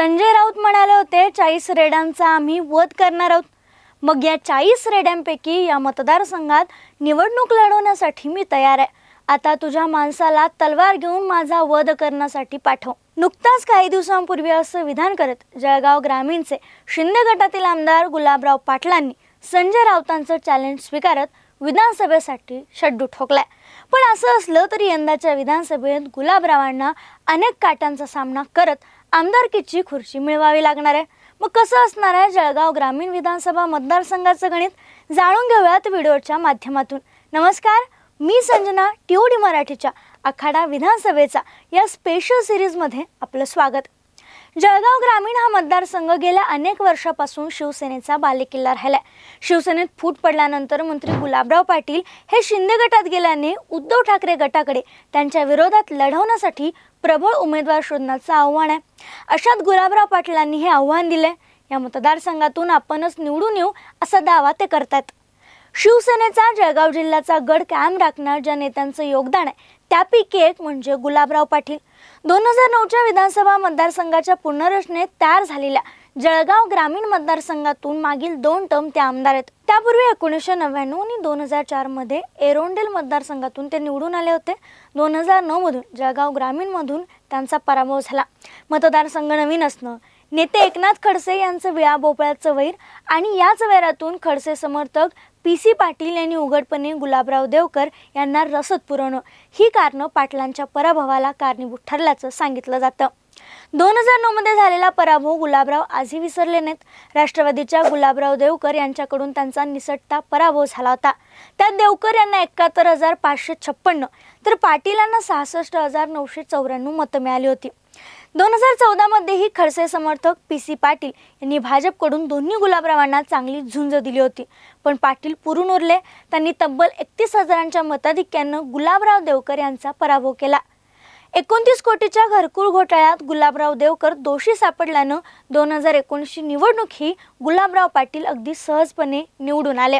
संजय राऊत म्हणाले होते चाळीस रेड्यांचा आम्ही वध करणार आहोत. मग या चाळीस रेड्यांपैकी या मतदारसंघात निवडणूक लढवण्यासाठी मी तयार आहे. आता तुझ्या माणसाला तलवार घेऊन माझा वध करण्यासाठी पाठव. नुकताच काही दिवसांपूर्वी असं विधान करत जळगाव ग्रामीणचे शिंदे गटातील आमदार गुलाबराव पाटलांनी संजय राऊतांचं चॅलेंज स्वीकारत विधानसभेसाठी शड्डू ठोकलाय. पण असं असलं तरी यंदाच्या विधानसभेत गुलाबरावांना अनेक काटांचा सामना करत आमदारकीची खुर्ची मिळवावी लागणार आहे. मग कसं असणार आहे? जळगाव ग्रामीण विधानसभा मतदारसंघाचं गणित जाणून घेऊयात व्हिडिओच्या माध्यमातून. नमस्कार मी संजना टीओडी मराठीच्या आखाडा विधानसभेचा या स्पेशल सिरीजमध्ये आपलं स्वागत. जळगाव ग्रामीण हा मतदारसंघ गेल्या अनेक वर्षापासून शिवसेनेचा बालेकिल्ला राहिलाय. शिवसेनेत फूट पडल्यानंतर मंत्री गुलाबराव पाटील हे शिंदे गटात गेल्याने उद्धव ठाकरे गटाकडे त्यांच्या विरोधात लढवण्यासाठी प्रबळ उमेदवार शोधण्याचं आव्हान आहे. अशात गुलाबराव पाटलांनी हे आव्हान दिले या मतदारसंघातून आपणच निवडून येऊ असा दावा ते करतात शिवसेनेचा जळगाव जिल्ह्याचा गड कायम राखणार ज्या नेत्यांचं योगदान आहे त्यापैकी एक म्हणजे गुलाबराव पाटील. दोन हजार नऊच्या विधानसभा मतदारसंघाच्या पुनर्रचनेत तयार झालेल्या जळगाव ग्रामीण मतदारसंघातून मागील दोन टर्म ते आमदार आहेत. त्यापूर्वी एकोणीसशे नव्याण्णव आणि दोन हजार चारमध्ये एरोंडेल मतदारसंघातून ते निवडून आले होते. दोन हजार नऊमधून जळगाव ग्रामीणमधून त्यांचा पराभव झाला. मतदारसंघ नवीन असणं नेते एकनाथ खडसे यांचं विळा भोपळ्याचं वैर आणि याच वैरातून खडसे समर्थक पी सी पाटील यांनी उघडपणे गुलाबराव देवकर यांना रसद पुरवणं. ही कारणं पाटलांच्या पराभवाला कारणीभूत ठरल्याचं सांगितलं जातं. दोन हजार नऊमध्ये झालेला पराभव गुलाबराव आजही विसरले नाहीत. राष्ट्रवादीच्या गुलाबराव देवकर यांच्याकडून त्यांचा निसटता पराभव झाला होता. त्यात देवकर यांना एकाहत्तर हजार पाचशे छप्पन्न तर पाटील यांना सहासष्ट हजार नऊशे चौऱ्याण्णव मतं मिळाली होती. दोन हजार चौदामध्येही खडसे समर्थक पी सी पाटील यांनी भाजपकडून दोन्ही गुलाबरावांना चांगली झुंज दिली होती. पण पाटील पुरून उरले. त्यांनी तब्बल एकतीस हजारांच्या मताधिक्यानं गुलाबराव देवकर यांचा पराभव केला. एकोणतीस कोटीच्या घरकुल घोटाळ्यात गुलाबराव देवकर दोषी सापडल्यानं दोन हजार एकोणीसची निवडणूक ही गुलाबराव पाटील अगदी सहजपणे निवडून आले.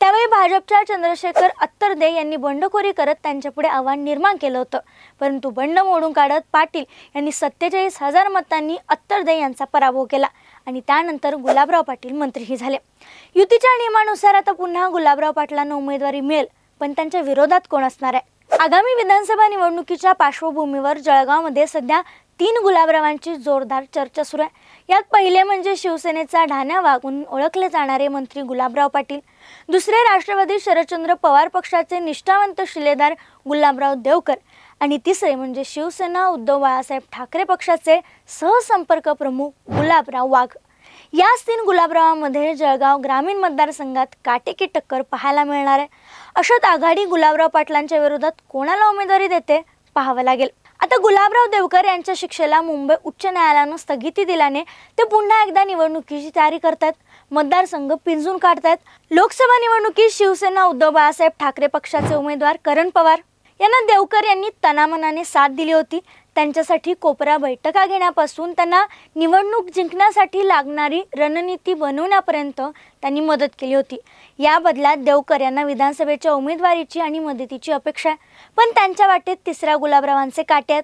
त्यावेळी भाजपच्या चंद्रशेखर अत्तरदे यांनी बंडखोरी करत त्यांच्यापुढे आव्हान निर्माण केलं होतं. परंतु बंड मोडून काढत पाटील यांनी सत्तेचाळीस हजार मतांनी अत्तरदे यांचा पराभव केला आणि त्यानंतर गुलाबराव पाटील मंत्रीही झाले. युतीच्या नियमानुसार आता पुन्हा गुलाबराव पाटलांना उमेदवारी मिळेल पण त्यांच्या विरोधात कोण असणार आहे? आगामी विधानसभा निवडणुकीच्या पार्श्वभूमीवर जळगावमध्ये सध्या तीन गुलाबरावांची जोरदार चर्चा सुरू आहे. यात पहिले म्हणजे शिवसेनेचा ढाण्या वागून ओळखले जाणारे मंत्री गुलाबराव पाटील. दुसरे राष्ट्रवादी शरदचंद्र पवार पक्षाचे निष्ठावंत शिलेदार गुलाबराव देवकर. आणि तिसरे म्हणजे शिवसेना उद्धव बाळासाहेब ठाकरे पक्षाचे सहसंपर्क प्रमुख गुलाबराव वाघ. याच तीन गुलाबरावांमध्ये जळगाव ग्रामीण मतदारसंघात काटेकी टक्कर पाहायला मिळणार आहे. अशात आघाडी गुलाबराव पाटलांच्या विरोधात कोणाला उमेदवारी देते पाहावं लागेल. आता गुलाबराव देवकर यांच्या शिक्षेला मुंबई उच्च न्यायालयानं स्थगिती दिल्याने ते पुन्हा एकदा निवडणुकीची तयारी करतात. मतदारसंघ पिंजून काढतात. लोकसभा निवडणुकीत शिवसेना उद्धव बाळासाहेब ठाकरे पक्षाचे उमेदवार करण पवार. यांना देवकर यांनी तनामनाने साथ दिली होती. त्यांच्यासाठी कोपरा बैठका घेण्यापासून त्यांना निवडणूक जिंकण्यासाठी लागणारी रणनीती बनवण्यापर्यंत त्यांनी मदत केली होती. या बदल्यात देवकर यांना विधानसभेच्या उमेदवारीची आणि मदतीची अपेक्षा आहे. पण त्यांच्या वाटेत तिसऱ्या गुलाबरावांचे काटे आहेत.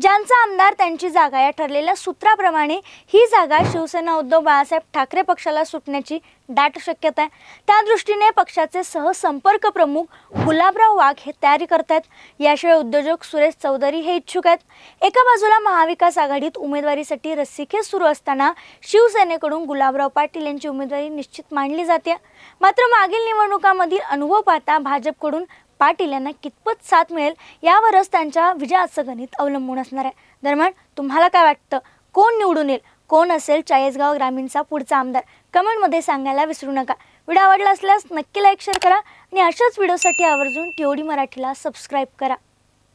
ज्यांचा आमदार त्यांची जागा या ठरलेल्या सूत्राप्रमाणे ही जागा शिवसेना उद्धव बाळासाहेब ठाकरे पक्षाला सुटण्याची दाट शक्यता आहे. त्या दृष्टीने पक्षाचे सहसंपर्क प्रमुख गुलाबराव वाघ हे तयारी करत आहेत याशिवाय उद्योजक सुरेश चौधरी हे इच्छुक आहेत. एका बाजूला महाविकास आघाडीत उमेदवारीसाठी रस्सीखेच सुरू असताना शिवसेनेकडून गुलाबराव पाटील यांची उमेदवारी निश्चित मांडली जाते. मात्र मागील निवडणुकांमधील अनुभव पाहता भाजपकडून पाटील यांना कितपत साथ मिळेल यावरच त्यांच्या विजयाचं गणित अवलंबून असणार आहे. दरम्यान तुम्हाला काय वाटतं? कोण निवडून येईल? कोण असेल चाळीसगाव ग्रामीणचा पुढचा आमदार? कमेंटमध्ये सांगायला विसरू नका. व्हिडिओ आवडला असल्यास नक्की लाईक शेअर करा आणि अशाच व्हिडिओसाठी आवर्जून टीओडी मराठीला सबस्क्राईब करा.